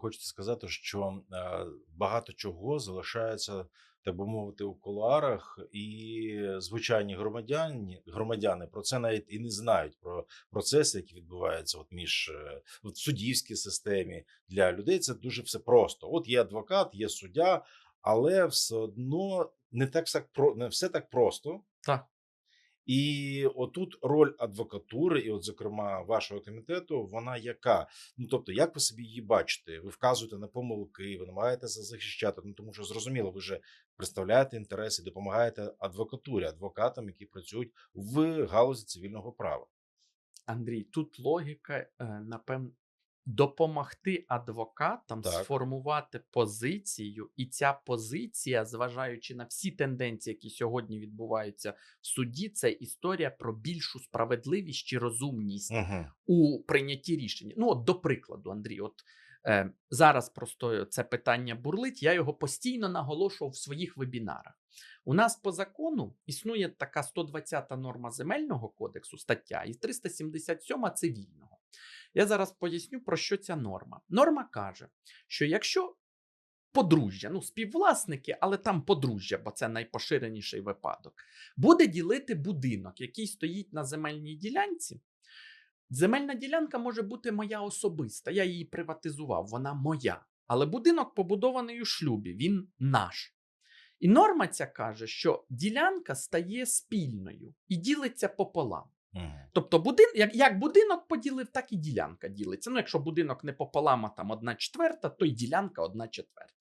Хочеться сказати, що е, багато чого залишається, так би мовити, у кулуарах, і звичайні громадяни, громадяни про це навіть і не знають про процеси, які відбуваються от між е, в суддівській системі. Для людей це дуже все просто. От є адвокат, є суддя, але все одно не так про не все так просто. Так. І отут роль адвокатури, і, от, зокрема, вашого комітету, вона яка? Ну тобто, як ви собі її бачите? Ви вказуєте на помилки, ви намагаєтеся захищати. Ну тому що зрозуміло, ви же представляєте інтереси, допомагаєте адвокатурі, адвокатам, які працюють в галузі цивільного права. Андрій, тут логіка, е, напевно, допомогти адвокатам Так. сформувати позицію, і ця позиція, зважаючи на всі тенденції, які сьогодні відбуваються в суді, це історія про більшу справедливість чи розумність Угу. у прийнятті рішення. Ну, от, до прикладу, Андрій, от е, зараз просто це питання бурлить. Я його постійно наголошував в своїх вебінарах. У нас по закону існує така 120 норма земельного кодексу, стаття, і 377 цивільного. Я зараз поясню, про що ця норма. Норма каже, що якщо подружжя, ну співвласники, але там подружжя, бо це найпоширеніший випадок, буде ділити будинок, який стоїть на земельній ділянці. Земельна ділянка може бути моя особиста. Я її приватизував, вона моя. Але будинок побудований у шлюбі, він наш. І норма ця каже, що ділянка стає спільною і ділиться пополам. Тобто, будин, як, як будинок поділив, так і ділянка ділиться. Ну, якщо будинок не пополам, а там одна четверта, то й ділянка одна четверта.